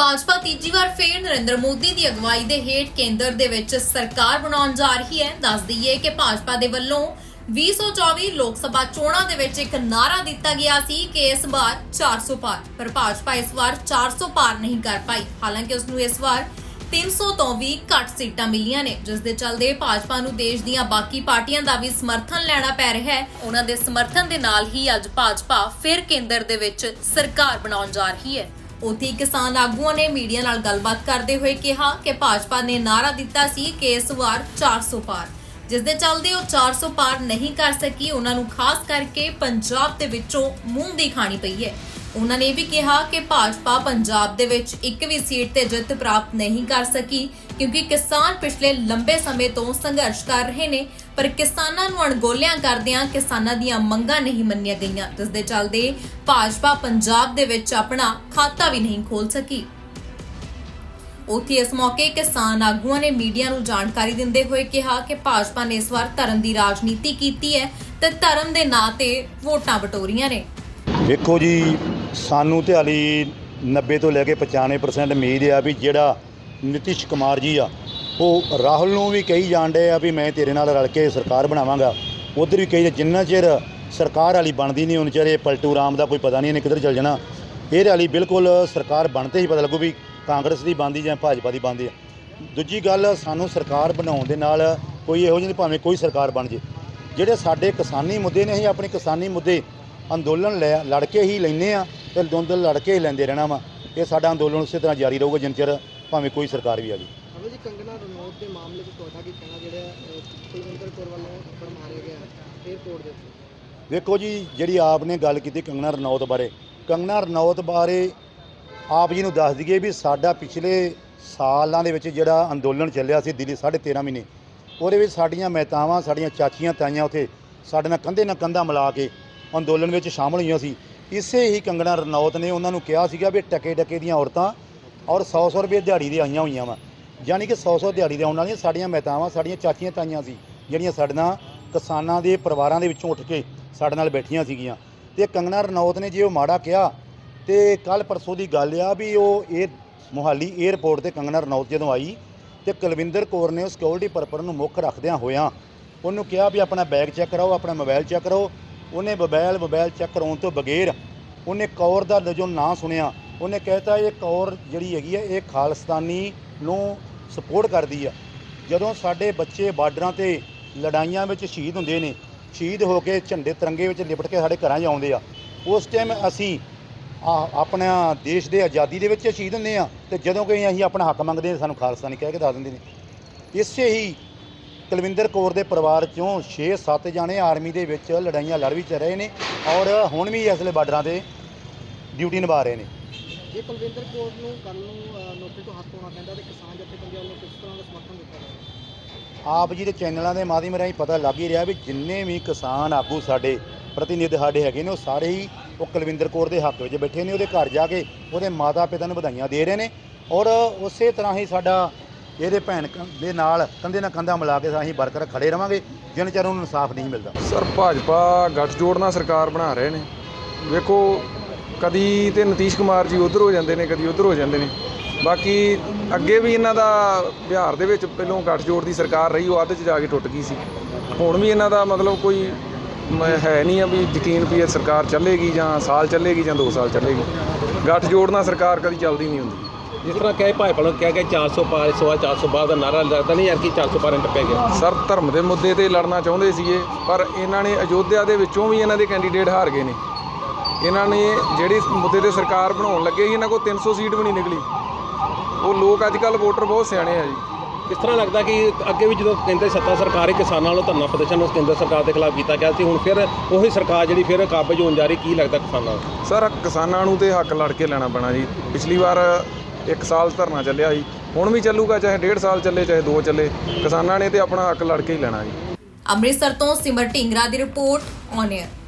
ਭਾਜਪਾ ਤੀਜੀ ਵਾਰ ਫੇਰ ਨਰਿੰਦਰ ਮੋਦੀ ਦੀ ਅਗਵਾਈ ਦੇ ਹੇਠ ਕੇਂਦਰ ਦੇ ਵਿੱਚ ਸਰਕਾਰ ਬਣਾਉਣ ਜਾ ਰਹੀ ਹੈ। ਦੱਸ ਦਈਏ ਕਿ ਭਾਜਪਾ ਦੇ ਵੱਲੋਂ 2024 ਲੋਕ ਸਭਾ ਚੋਣਾਂ ਦੇ ਵਿੱਚ ਇੱਕ ਨਾਰਾ ਦਿੱਤਾ ਗਿਆ ਸੀ ਕਿ ਇਸ ਵਾਰ 400 ਪਾਰ, ਪਰ ਭਾਜਪਾ ਇਸ ਵਾਰ 400 ਪਾਰ ਨਹੀਂ ਕਰ ਪਾਈ। ਹਾਲਾਂਕਿ ਉਸ ਨੂੰ ਇਸ ਵਾਰ 300 ਤੋਂ ਵੀ ਘੱਟ ਸੀਟਾਂ ਮਿਲੀਆਂ ਨੇ। ਜਿਸ ਦੇ ਚੱਲਦੇ ਭਾਜਪਾ ਨੂੰ ਦੇਸ਼ ਦੀਆਂ ਬਾਕੀ ਪਾਰਟੀਆਂ ਦਾ ਵੀ ਸਮਰਥਨ ਲੈਣਾ ਪੈ ਰਿਹਾ ਹੈ। ਉਹਨਾਂ ਦੇ ਸਮਰਥਨ ਦੇ ਨਾਲ ਹੀ ਅੱਜ ਭਾਜਪਾ ਫਿਰ ਕੇਂਦਰ ਦੇ ਵਿੱਚ ਸਰਕਾਰ ਬਣਾਉਣ ਜਾ ਰਹੀ ਹੈ। ਉੱਥੇ ਕਿਸਾਨ ਆਗੂਆਂ ਨੇ ਮੀਡੀਆ ਨਾਲ ਗੱਲਬਾਤ ਕਰਦੇ ਹੋਏ ਕਿਹਾ ਕਿ ਭਾਜਪਾ ਨੇ ਨਾਰਾ ਦਿੱਤਾ ਸੀ ਕਿ ਇਸ ਵਾਰ 400 ਪਾਰ। ਜਿਸ ਦੇ ਚੱਲਦੇ ਉਹ 400 ਪਾਰ ਨਹੀਂ ਕਰ ਸਕੀ। ਉਹਨਾਂ ਨੂੰ ਖਾਸ ਕਰਕੇ ਪੰਜਾਬ ਦੇ ਵਿੱਚੋਂ ਮੂੰਹ ਦੀ ਖਾਣੀ ਪਈ ਹੈ। ਉਹਨਾਂ ਨੇ ਇਹ ਵੀ ਕਿਹਾ ਕਿ ਭਾਜਪਾ ਪੰਜਾਬ ਦੇ ਵਿੱਚ ਇੱਕ ਵੀ ਸੀਟ ਤੇ ਜਿੱਤ ਪ੍ਰਾਪਤ ਨਹੀਂ ਕਰ ਸਕੀ, ਕਿਉਂਕਿ ਕਿਸਾਨ ਪਿਛਲੇ ਲੰਬੇ ਸਮੇਂ ਤੋਂ ਸੰਘਰਸ਼ ਕਰ ਰਹੇ ਨੇ, ਪਰ ਕਿਸਾਨਾਂ ਨੂੰ ਅਣਗੋਲਿਆਂ ਕਰਦਿਆਂ ਕਿਸਾਨਾਂ ਦੀਆਂ ਮੰਗਾਂ ਨਹੀਂ ਮੰਨੀਆਂ ਗਈਆਂ ਜਿਸ ਦੇ ਚੱਲਦੇ ਭਾਜਪਾ ਪੰਜਾਬ ਦੇ ਵਿੱਚ ਆਪਣਾ ਖਾਤਾ ਵੀ ਨਹੀਂ ਖੋਲ ਸਕੀ। ਉੱਥੇ ਇਸ ਮੌਕੇ ਕਿਸਾਨ ਆਗੂਆਂ ਨੇ ਮੀਡੀਆ ਨੂੰ ਜਾਣਕਾਰੀ ਦਿੰਦੇ ਹੋਏ ਕਿਹਾ ਕਿ ਭਾਜਪਾ ਨੇ ਇਸ ਵਾਰ ਧਰਮ ਦੀ ਰਾਜਨੀਤੀ ਕੀਤੀ ਹੈ ਤੇ ਧਰਮ ਦੇ ਨਾਂ ਤੇ ਵੋਟਾਂ ਬਟੋਰੀਆਂ ਨੇ। ਵੇਖੋ ਜੀ, ਸਾਨੂੰ ਤੇ ਹਾਲੀ 90 ਤੋਂ ਲੈ ਕੇ 95% ਉਮੀਦ ਆ ਵੀ ਜਿਹੜਾ ਨਿਤਿਸ਼ ਕੁਮਾਰ ਜੀ ਆ, ਉਹ ਰਾਹੁਲ ਨੂੰ ਵੀ ਕਹੀ ਜਾਂਦੇ ਆ ਵੀ ਮੈਂ ਤੇਰੇ ਨਾਲ ਰਲ ਕੇ ਸਰਕਾਰ ਬਣਾਵਾਂਗਾ। ਉਧਰ ਵੀ ਕਹੀ ਜਿੰਨਾ ਚਿਰ ਸਰਕਾਰ ਵਾਲੀ ਬਣਦੀ ਨਹੀਂ, ਉਹਨਾਂ ਚਿਰ ਇਹ ਪਲਟੂ ਰਾਮ ਦਾ ਕੋਈ ਪਤਾ ਨਹੀਂ ਇਹਨੇ ਕਿੱਧਰ ਚੱਲ ਜਾਣਾ। ਇਹਦੇ ਵਾਲੀ ਬਿਲਕੁਲ ਸਰਕਾਰ ਬਣਤੇ ਹੀ ਪਤਾ ਲੱਗੂ ਵੀ ਕਾਂਗਰਸ ਦੀ ਬਣਦੀ ਜਾਂ ਭਾਜਪਾ ਦੀ ਬਣਦੀ ਆ। ਦੂਜੀ ਗੱਲ ਸਾਨੂੰ ਸਰਕਾਰ ਬਣਾਉਣ ਦੇ ਨਾਲ ਕੋਈ ਇਹੋ ਜਿਹੀ ਨਹੀਂ ਭਾਵੇਂ ਕੋਈ ਸਰਕਾਰ ਬਣ ਜੇ। ਜਿਹੜੇ ਸਾਡੇ ਕਿਸਾਨੀ ਮੁੱਦੇ ਨੇ ਅਸੀਂ ਆਪਣੇ ਕਿਸਾਨੀ ਮੁੱਦੇ ਅੰਦੋਲਨ ਲੈ ਲੜ ਕੇ ਹੀ ਲੈਨੇ ਆ ਤੇ ਅੰਦੋਲਨ ਲੜ ਕੇ ਹੀ ਲੈਂਦੇ ਰਹਿਣਾ ਵਾ। ਇਹ ਸਾਡਾ ਅੰਦੋਲਨ ਉਸੇ ਤਰ੍ਹਾਂ ਜਾਰੀ ਰਹੂਗਾ ਜਿੰਨ ਚਿਰ ਭਾਵੇਂ ਕੋਈ ਸਰਕਾਰ ਵੀ ਆ ਗਈ ਜੀ ਕੰਗਨਾ ਰਣੌਤ ਦੇ ਮਾਮਲੇ 'ਚ ਤੁਹਾਡਾ ਕੀ ਕਹਿਣਾ? ਜਿਹੜਾ ਅਹ, ਕੁਲਵਿੰਦਰ ਕੌਰ ਵੱਲੋਂ ਥੱਪੜ ਮਾਰਿਆ ਗਿਆ 에ਅਰਪੋਰਟ ਦੇ ਉੱਤੇ। ਵੇਖੋ ਜੀ ਜਿਹੜੀ ਆਪ ਨੇ ਗੱਲ ਕੀਤੀ ਕੰਗਨਾ ਰਣੌਤ ਬਾਰੇ। ਕੰਗਨਾ ਰਣੌਤ ਬਾਰੇ ਆਪ ਜੀ ਨੂੰ ਦੱਸ ਦਈਏ ਵੀ ਸਾਡਾ ਪਿਛਲੇ ਸਾਲਾਂ ਦੇ ਵਿੱਚ ਜਿਹੜਾ ਅੰਦੋਲਨ ਚੱਲਿਆ ਸੀ ਦਿੱਲੀ 13.5 ਮਹੀਨੇ, ਉਹਦੇ ਵਿੱਚ ਸਾਡੀਆਂ ਮਹਿਤਾਵਾਂ, ਸਾਡੀਆਂ ਚਾਚੀਆਂ, ਤਾਈਆਂ ਉੱਥੇ ਸਾਡੇ ਨਾਲ ਕੰਧੇ ਨਾਲ ਕੰਧਾ ਮਿਲਾ ਕੇ ਅੰਦੋਲਨ ਵਿੱਚ ਸ਼ਾਮਲ ਹੋਈਆਂ ਸੀ। ਇਸੇ ਹੀ ਕੰਗਣਾ ਰਣੌਤ ਨੇ ਉਹਨਾਂ ਨੂੰ ਕਿਹਾ ਸੀਗਾ ਵੀ ਟਕੇ ਟਕੇ ਦੀਆਂ ਔਰਤਾਂ ਔਰ 100-100 ਰੁਪਏ ਦਿਹਾੜੀ ਦੇ ਆਈਆਂ ਹੋਈਆਂ ਵਾ। ਯਾਨੀ ਕਿ 100-100 ਦਿਹਾੜੀ ਦੇ ਆਉਣ ਵਾਲੀਆਂ ਸਾਡੀਆਂ ਮਹਿਤਾਵਾਂ, ਸਾਡੀਆਂ ਚਾਚੀਆਂ, ਤਾਈਆਂ ਸੀ, ਜਿਹੜੀਆਂ ਸਾਡੇ ਨਾਲ ਕਿਸਾਨਾਂ ਦੇ ਪਰਿਵਾਰਾਂ ਦੇ ਵਿੱਚੋਂ ਉੱਠ ਕੇ ਸਾਡੇ ਨਾਲ ਬੈਠੀਆਂ ਸੀਗੀਆਂ। ਤੇ ਕੰਗਣਾ ਰਣੌਤ ਨੇ ਜੇ ਉਹ ਮਾੜਾ ਕਿਹਾ ਤੇ ਕੱਲ ਪਰਸੋਂ ਦੀ ਗੱਲ ਆ ਵੀ ਉਹ ਇਹ ਮੋਹਾਲੀ 에ਅਰਪੋਰਟ ਤੇ ਕੰਗਨਾ ਰਣੌਤ ਜਦੋਂ ਆਈ ਤੇ ਕੁਲਵਿੰਦਰ ਕੌਰ ਨੇ ਉਹ ਸਿਕਿਉਰਿਟੀ ਪਰਪਰ ਨੂੰ ਮੁੱਖ ਰੱਖਦਿਆਂ ਹੋਇਆਂ ਉਹਨੂੰ ਕਿਹਾ ਵੀ ਆਪਣਾ ਬੈਗ ਚੈੱਕ ਕਰਾਓ, ਆਪਣਾ ਮੋਬਾਈਲ ਚੈੱਕ ਕਰਾਓ। ਉਹਨੇ ਮੋਬਾਈਲ ਮੋਬਾਈਲ ਚੈੱਕ ਕਰਾਉਣ ਤੋਂ ਬਗੈਰ ਉਹਨੇ ਕੌਰ ਦਾ ਜੋ ਨਾਂ ਸੁਣਿਆ, ਉਹਨੇ ਕਹਿਤਾ ਇਹ ਕੌਰ ਜਿਹੜੀ ਹੈਗੀ ਆ, ਇਹ ਖਾਲਸਤਾਨੀ ਨੂੰ ਸਪੋਰਟ ਕਰਦੀ ਆ। ਜਦੋਂ ਸਾਡੇ ਬੱਚੇ ਬਾਰਡਰਾਂ ਤੇ ਲੜਾਈਆਂ ਵਿੱਚ ਸ਼ਹੀਦ ਹੁੰਦੇ ਨੇ, ਸ਼ਹੀਦ ਹੋ ਕੇ ਝੰਡੇ ਤਿਰੰਗੇ ਵਿੱਚ ਲਿਪਟ ਕੇ ਸਾਡੇ ਘਰਾਂ 'ਚ ਆਉਂਦੇ ਆ, ਉਸ ਟਾਈਮ ਅਸੀਂ ਆਪਣਾ ਦੇਸ਼ ਦੇ ਆਜ਼ਾਦੀ ਦੇ ਵਿੱਚ ਸ਼ਹੀਦ ਹੁੰਦੇ ਆ ਤੇ ਜਦੋਂ ਕੋਈ ਅਸੀਂ ਆਪਣਾ ਹੱਕ ਮੰਗਦੇ ਹਾਂ ਸਾਨੂੰ ਖਾਲਸਾਨੀ ਕਹਿ ਕੇ ਦੱਸ ਦਿੰਦੇ ਨੇ। ਇਸੇ ਹੀ ਕੁਲਵਿੰਦਰ ਕੌਰ ਦੇ ਪਰਿਵਾਰ ਚੋਂ 6-7 ਜਾਣੇ ਆਰਮੀ ਦੇ ਵਿੱਚ ਲੜਾਈਆਂ ਲੜ ਵੀ ਚ ਰਹੇ ਨੇ ਔਰ ਹੁਣ ਵੀ ਇਸ ਵੇਲੇ ਬਾਰਡਰਾਂ ਤੇ ਡਿਊਟੀ ਨਿਭਾ ਰਹੇ ਨੇ। ਜੇ ਕੁਲਵਿੰਦਰ ਕੌਰ ਨੂੰ ਕੱਲ ਨੂੰ ਨੌਕਰੀ ਤੋਂ ਹੱਥ ਧੋਣਾ ਪੈਂਦਾ ਤੇ ਕਿਸਾਨ ਜਥੇਬੰਦੀਆਂ ਵੱਲੋਂ ਕਿਸ ਤਰ੍ਹਾਂ ਦਾ ਸਮਰਥਨ ਦਿੱਤਾ ਜਾਏਗਾ ਆਪ ਜੀ ਦੇ ਚੈਨਲਾਂ ਦੇ ਮਾਧਿਅਮ ਰਾਹੀਂ ਪਤਾ ਲੱਗ ਹੀ ਰਿਹਾ ਵੀ ਜਿੰਨੇ ਵੀ ਕਿਸਾਨ ਆਗੂ ਸਾਡੇ ਪ੍ਰਤੀਨਿਧ ਸਾਡੇ ਹੈਗੇ ਨੇ ਉਹ ਸਾਰੇ ਹੀ ਉਹ ਕੁਲਵਿੰਦਰ ਕੌਰ ਦੇ ਹੱਕ ਵਿੱਚ ਬੈਠੇ ਨੇ, ਉਹਦੇ ਘਰ ਜਾ ਕੇ ਉਹਦੇ ਮਾਤਾ ਪਿਤਾ ਨੂੰ ਵਧਾਈਆਂ ਦੇ ਰਹੇ ਨੇ ਔਰ ਉਸੇ ਤਰ੍ਹਾਂ ਹੀ ਸਾਡਾ ਇਹਦੇ ਭੈਣ ਕ- ਦੇ ਨਾਲ ਕੰਧੇ ਨਾਲ ਕੰਧਾ ਮਿਲਾ ਕੇ ਅਸੀਂ ਬਰਕਰ ਖੜੇ ਰਵਾਂਗੇ, ਜਿੰਨ ਚਿਰ ਉਹਨੂੰ ਇਨਸਾਫ ਨਹੀਂ ਮਿਲਦਾ। ਸਰ, ਭਾਜਪਾ ਗੱਠਜੋੜ ਨਾਲ ਸਰਕਾਰ ਬਣਾ ਰਹੇ ਨੇ। ਵੇਖੋ, ਕਦੀ ਤੇ ਨਤੀਸ਼ ਕੁਮਾਰ ਜੀ ਉਧਰ ਹੋ ਜਾਂਦੇ ਨੇ, ਕਦੀ ਉਧਰ ਹੋ ਜਾਂਦੇ ਨੇ। ਬਾਕੀ ਅੱਗੇ ਵੀ ਇਹਨਾਂ ਦਾ ਬਿਹਾਰ ਦੇ ਵਿੱਚ ਪਹਿਲੋਂ ਗੱਠਜੋੜ ਦੀ ਸਰਕਾਰ ਰਹੀ, ਉਹ ਅੱਧ 'ਚ ਜਾ ਕੇ ਟੁੱਟ ਗਈ ਸੀ। ਹੁਣ ਵੀ ਇਹਨਾਂ ਦਾ ਮਤਲਬ ਕੋਈ ਹੈ ਨਹੀਂ ਆ ਵੀ ਯਕੀਨ ਵੀ ਇਹ ਸਰਕਾਰ ਚੱਲੇਗੀ ਜਾਂ ਸਾਲ ਚੱਲੇਗੀ ਜਾਂ 2 ਸਾਲ ਚੱਲੇਗੀ। ਗੱਠਜੋੜ ਨਾਲ ਸਰਕਾਰ ਕਦੀ ਚੱਲਦੀ ਨਹੀਂ ਹੁੰਦੀ। ਜਿਸ ਤਰ੍ਹਾਂ ਕਹੇ ਭਾਜਪਾ ਨੂੰ ਕਿਹਾ ਗਿਆ 400 ਪਾਰ ਇਸ ਵਾਰ 400 ਬਾਅਦ ਦਾ ਨਾਰਾ ਲੱਗਦਾ ਨਹੀਂ ਯਾਰ ਕਿ 400 ਪਾਰ ਟੱਪਿਆ ਗਿਆ। ਸਰ ਧਰਮ ਦੇ ਮੁੱਦੇ ਤੇ ਲੜਨਾ ਚਾਹੁੰਦੇ ਸੀਗੇ ਪਰ ਇਹਨਾਂ ਨੇ ਅਯੋਧਿਆ ਦੇ ਵਿੱਚੋਂ ਵੀ ਇਹਨਾਂ ਦੇ ਕੈਂਡੀਡੇਟ ਹਾਰ ਗਏ ਨੇ। ਇਹਨਾਂ ਨੇ ਜਿਹੜੀ ਮੁੱਦੇ ਤੇ ਸਰਕਾਰ ਬਣਾਉਣ ਲੱਗੇ ਸੀ ਇਹਨਾਂ ਕੋਲ 300 ਸੀਟ ਵੀ ਨਹੀਂ ਨਿਕਲੀ। ਉਹ ਲੋਕ ਅੱਜ ਕੱਲ ਵੋਟਰ ਬਹੁਤ ਸਿਆਣੇ ਆ ਜੀ। ਕਿਸ ਤਰ੍ਹਾਂ ਲੱਗਦਾ ਕਿ ਅੱਗੇ ਵੀ ਜਦੋਂ ਕੇਂਦਰ ਸੱਤਾ ਸਰਕਾਰ ਹੀ ਕਿਸਾਨਾਂ ਨੂੰ ਧਰਨਾ ਪ੍ਰਦਰਸ਼ਨ ਉਸ ਕੇਂਦਰ ਸਰਕਾਰ ਦੇ ਖਿਲਾਫ ਕੀਤਾ ਗਿਆ ਸੀ ਹੁਣ ਫਿਰ ਉਹੀ ਸਰਕਾਰ ਜਿਹੜੀ ਫਿਰ ਕਾਬਜ ਹੋਣ ਜਾ ਰਹੀ ਕੀ ਲੱਗਦਾ ਕਿਸਾਨਾਂ ਨੂੰ? ਸਰ ਕਿਸਾਨਾਂ ਨੂੰ ਤੇ ਹੱਕ ਲੜ ਕੇ ਲੈਣਾ ਪੈਣਾ ਜੀ। ਪਿਛਲੀ ਵਾਰ 1 ਸਾਲ ਧਰਨਾ ਚੱਲਿਆ ਸੀ ਹੁਣ ਵੀ ਚੱਲੂਗਾ ਚਾਹੇ 1.5 ਸਾਲ ਚੱਲੇ ਚਾਹੇ 2 ਚੱਲੇ ਕਿਸਾਨਾਂ ਨੇ ਤੇ ਆਪਣਾ ਹੱਕ ਲੜ ਕੇ ਹੀ ਲੈਣਾ ਜੀ। ਅੰਮ੍ਰਿਤਸਰ ਤੋਂ ਸਿਮਰ ਢਿੰਗਰਾ ਦੀ ਰਿਪੋਰਟ ਔਨ 에ਅਰ